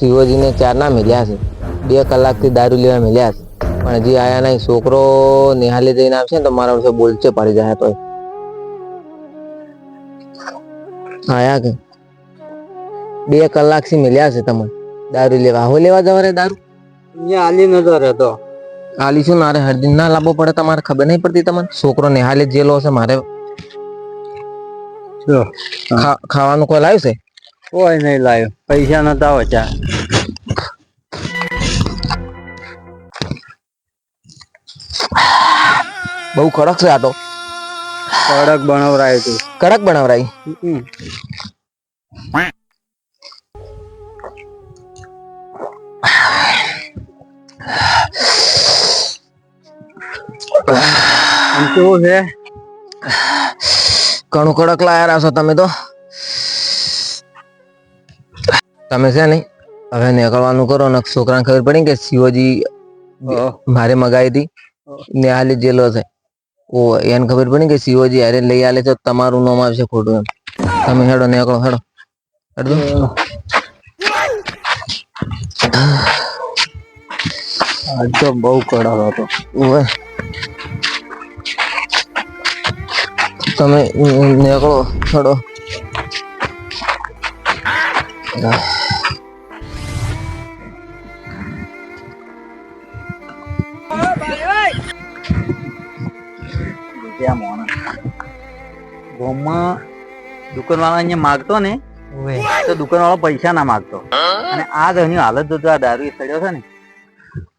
શિવજીને ચારના મળ્યા છે બે કલાકથી દારૂ લેવા મળ્યા છે પણ હજી આયા નહીં. છોકરો નિહાલી જઈને આવશે ને તો મારા વર્ષે બોલચે પડી જાય તો આયા કે? બે કલાકથી મળ્યા છે તમને દારૂ લેવા. હો લેવા જવા રે દારૂ? અહીંયા આલી નતો રહેતો આલી શું? મારે હરદિન ના લાવવો પડે તમારે? ખબર નહીં પડતી તમને? છોકરો નિહાલે જેલો હશે મારે. જો. ખાવાનું કોઈ લાવ્યું છે કોઈ નહીં લાવ્યો પૈસા નતા વચ્યા બહુ કડક છે આ તો. કડક બનાવરાય તું. કડક બનાવરાય. કેવું છે? ઘણું કડક લાયા છો તમે તો. તમે છે નહીં હવે નીકળવાનું કરો ને છોકરાને ખબર પડી કે શિવજી મારે મગાવી હતી? ને હાલે જેલો છે. ઓ એને ખબર પડી કે શિવજી હારે લઈ આલે તો તમારું નામ આવશે ખોટું એમ. તમે હેડો નીકળો હેડો. હેડો. આજ તો બહુ કડાળો હતો. ઓવે. તમે નીકળો હેડો. ત્યાં મોણસ ગામમાં દુકાનવાળા અહીંયા માગતો ને તો દુકાનવાળો પૈસા ના માગતો. અને આ ઘરની હાલત જો આ દારૂ સડ્યો છે ને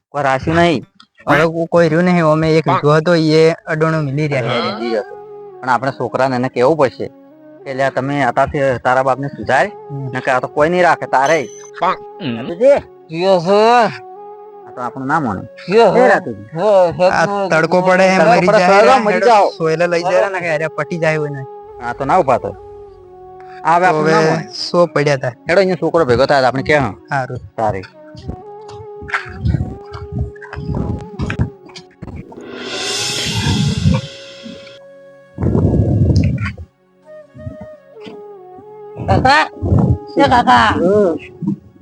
કોઈ રાખ્યું નહીં. હવે કોઈ રહ્યું નહીં અમે એક લીધો હતો એ અડોણો મિલી રહ્યા. પણ આપણે છોકરાને એને કેવું પડશે. કે લ્યા તમે આતાથી તારા બાપને સુધાર. ને કે આ તો કોઈ નહીં રાખે તારે. આ કયો છો? આ તો આપણું નામ રાતુજી. આ તડકો પડે હે, મરી જાય મરી જાવ સોયલે લઈ જાય ને કે અરે પટી જાય હોય ને. આ તો ના ઊભા તો આવે આપણું નામ સો પડ્યા હતા હેડો અહીંયા છોકરો ભેગો થાય આપણે કે હા સારું. તારે કાકા એ કાકા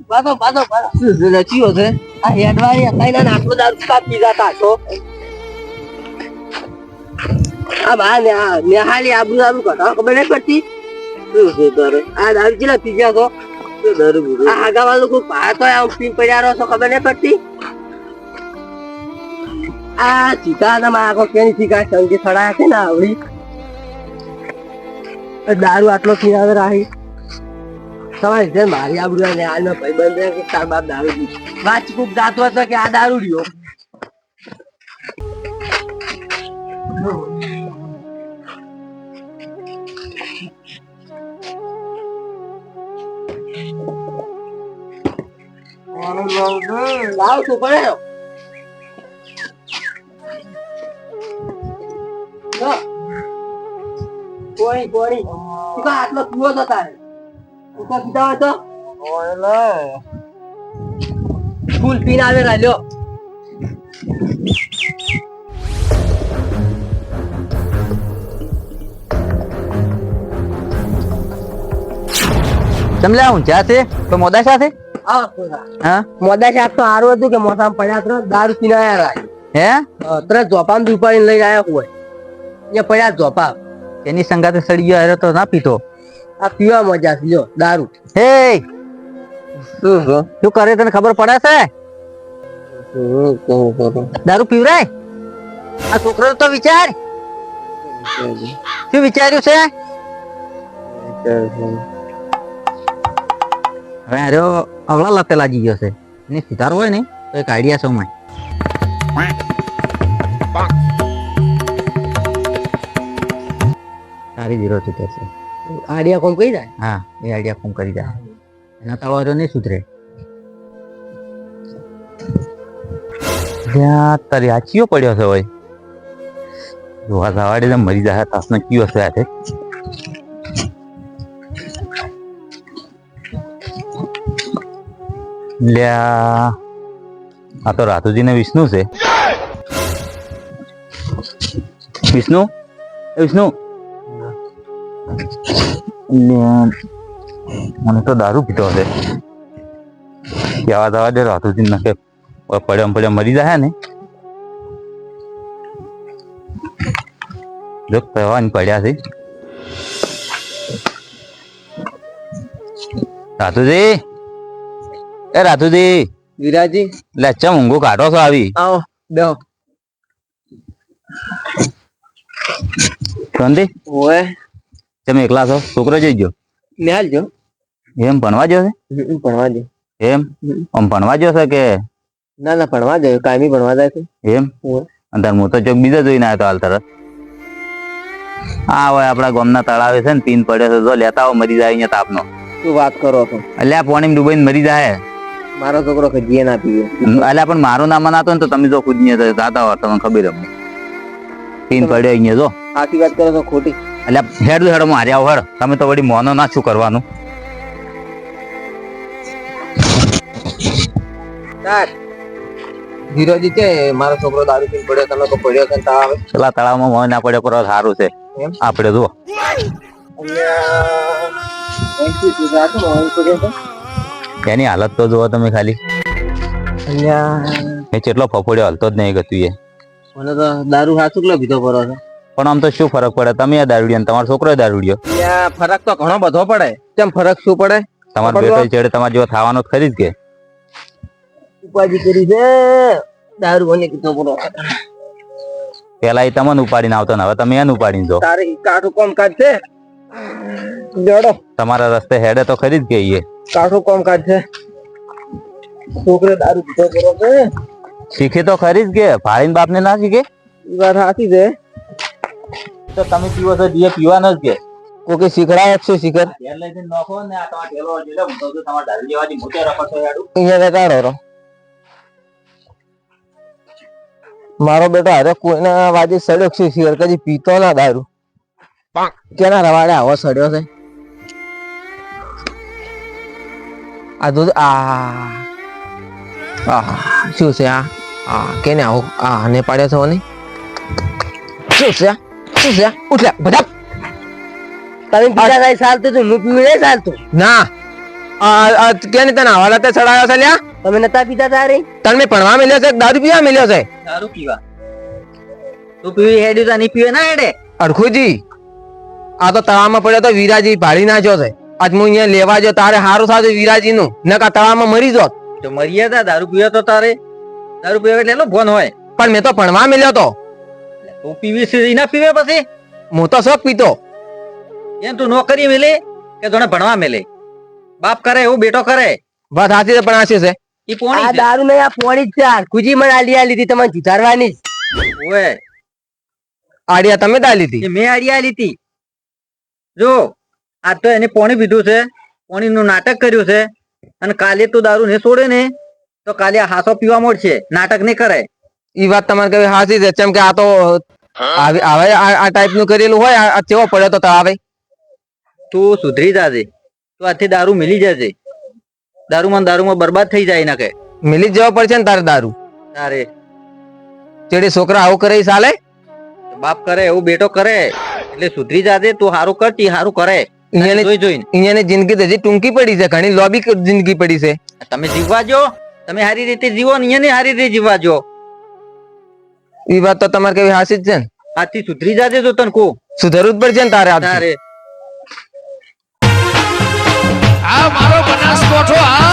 પાછો પાછો પાછો રચ્યો છે આ હેડવાળી અકાઈના નાખો દારૂ કાપી જતા છો આ બા નેહાલી આબુ દારૂ કઢા ખબર નહીં પડતી શું છે તારે આ દારૂ કેટલા પી ગયા છો આ આગા વાળું કોઈ પા આમ પી પડ્યા રહો છો ખબર નહીં પડતી આ ચીકા ના માગો કેની ચીકા સંગી સડાયા છે ને આવડી દારૂ આટલો પીનાવે રાહી તમારે જે મારી આબરૂ ને આનો ભાઈબંધ છે કે તાર બાપ દારૂ પી. વાત કોક ગાતો હતો કે આ દારૂ રહ્યો. લાવ તું પડે કોણી કોણી. તું આટલો પીવો તો તારે. તું કા પીતા હોય તો ફૂલ પીને આવે રાલ્યો તમને હું છે? તો મોદા સાથે. હા મોદા. શાક તો સારું હતું કે મોસામાં પડ્યા ત્રણ દારૂ પીને આયા રાય. હે? ત્રણ જોપામ ઉપાડીને લઈને આવ્યા હોય. એ પડ્યા જોપા એની સંગાતે સડી ગયો હારે તો ના પીતો આ પીવા મજા છે. જો દારૂ. હે! શું છો શું કરે તને ખબર પડે છે? દારૂ પીવરાય? આ છોકરો તો વિચાર. શું વિચાર્યું છે? હવે હારો અવળા લપેલા જી ગયો છે. ને સુધાર હોય ને તો એક આઈડિયા છે માય સારી જીરો સુધરશે આડિયા કોમ કઈ જાય? હા, એ આઈડિયા કોમ કરી જાય. એના તળવાજો નહીં સુધરે. ત્યાં તારે આ પડ્યો છે ભાઈ? જોવા જવાડે તો મરી જાય તાસનો કયો હશે આ લ્યા, આ તો રાતુજી ને વિષ્ણુ છે. વિષ્ણુ? વિષ્ણુ? મને તો દારૂ પીતો હશે. કેવા દવા દે રાતુજી નખે પડ્યા પડ્યા મરી જાય ને. જો કહેવાની પડ્યા છે. રાતુજી. એ રાતુજી. વિરાજી. લે ચમ ઊંઘો કાઢો છો આવી. આવો બેહો. શાંતિ ઓએ તમે એકલા છો? છોકરો જઈ ગયો? નિહાલ જો. એમ ભણવા ગયો છે? ભણવા દે એમ? આમ ભણવા ગયો છે કે? ના ના ભણવા જાય કાયમી ભણવા જાય છે. એમ? અંદર મોટો ચોક બીજા જોઈને આવ્યો હાલ તરત. હા હોય આપણા ગામના તળાવે છે ને પીન પડ્યો છે. જો લેતા આવો મરી જાય અહીંયા તાપનો. શું વાત કરો છો? અલ્યા પાણી ડૂબાઈને મરી જાય. મારો છોકરો ખજીએ ના પીવે અલ્યા પણ મારું નામ નાતો ને તો તમે જો ખુદ ને જાતા હોય તમને ખબર પીન પડ્યો અહીંયા જો. સાચી વાત કરો છો ખોટી. અલ્યા હેડ હેડ માર્યા આવો તમે તો વળી મોનો ના શું કરવાનું? ધીરોજી છે મારો છોકરો દારૂ પીને પડ્યો તમે તો પડ્યો છે તળાવ પેલા તળાવમાં મોં ના પડ્યો પર સારું છે? આપડે જો એની હાલત તો જુઓ તમે ખાલી. એ કેટલો ફફોડ્યો હાલતો જ નહીં ગતું એ. મને તો દારૂ હાથું કેટલો પીધો પડો છે? પણ આમ તો શું ફરક પડે? તમે આ દારૂડિયો તમારો છોકરો દારૂડિયો? ફરક તો ઘણો બધો પડે. કેમ ફરક શું પડે? તમારો. બેટો ચેડે તમારે જેવો થવાનો ખરી જ કે. ઉપાજી કરી છે. દારૂ મને કીધો પડો પેલા એ તમને ઉપાડીને આવતો ને હવે તમે એને ઉપાડીને જો. તારે કાઠું કોમ કાજ છે? જડો તમારા રસ્તે હેડે તો ખરી જ કે ઈએ કાઠું કોમ કાજ છે. છોકરે દારૂ પીધો પડો છે શીખે તો ખરી જ કે. બાપ બાપને ના શીખે? ઈ વાત સાચી છે. તો તમે પીવો છો જે પીવા જ કે? કોકે શીખડાય છે શીખર. ઘેર લઈને નોખો ને આ તમારે ઢેલો જેલો હું તો તમારે ઢાલ લેવાની મોટે રખો છો યાડું અહીંયા કાઢો રો મારો બેટો હારે કોઈના વાજે સડ્યો છે શીખર કદી પીતો ના દારૂ. કેના રવાડે આવો સડ્યો છે? આ દૂધ આ આ શું છે આ? આ કેને આવો? આ ને પાડ્યો છે ને શું છે આ? શું છે? આ? બધા. તમે બીજા કઈ ચાલતું તું હું પીવું નહીં ચાલતું ના. કેને તને હવાલા તે ચડાયો છે લ્યા? તમે નતા પીતા તારે? તમે ભણવા મળ્યો છે દારૂ પીવા મળ્યો છે? દારૂ પીવા. તું પીવી હેડ્યું તો નહીં પીવે ના હેડે. અડખુજી આ તો તળાવમાં પડ્યો તો વિરાજી ભાડી નાખ્યો છે. આજ હું અહીંયા લેવા જો તારે સારું થાય વિરાજી નું નકા તળાવમાં મરી જોત તો મરી હતા દારૂ પીવે તો તારે. દારૂ પીવા એટલે એનો ફોન હોય. પણ મેં તો ભણવા મળ્યો તો. તું પીવી છે ના પીવે પછી? હું તો શોખ પીતો. એમ તું નોકરી મેલે કે તને ભણવા મેલે? બાપ કરે એવું બેટો કરે? વાત હાથી છે પણ આ છે? ઈ પોણી આ દારૂ નહીં આ પોણી જ ચાર કુજી મને આલિયા લીધી તમને જુધારવાની ઓએ આડિયા તમે દા લીધી મેં આડિયા લીધી જો આ તો એને પોણી પીધું છે પોણી નું નાટક કર્યું છે અને કાલે તું દારૂ ને છોડે ને તો કાલે આ હાસો પીવા મળશે નાટક નહીં કરે. ઈ વાત તમારે કઈ સાચી છે. કેમ કે આ તો આવે આ ટાઈપનું કરેલું હોય આ- કેવો પડ્યો તો આવે. તું સુધરી જાજે. તું આથી દારૂ મિલી જશે દારૂમાં દારૂમાં બરબાદ થઈ જાય ના કે. મિલી જ જવા પડશે ને તારે દારૂ. તારે. ચેડી છોકરા આવું કરે ચાલે બાપ કરે એવું બેટો કરે. એટલે સુધરી જાજે તું સારું કરતી સારું કરે. અહીંયાની જોઈ જોઈને. અહીંયાની જિંદગી તો હજી ટૂંકી પડી છે ઘણી લોબી જિંદગી પડી છે. તમે જીવવા જો. તમે સારી રીતે જીવો ને અહીંયાની સારી રીતે જીવવા જો. ઈ વાત તો તમારે કેવી હાસી જ છે ને? આથી સુધરી જાજે જો તને કો સુધરવું જ પડશે ને તારે. તારે. આ મારો બનાસકોઠો આ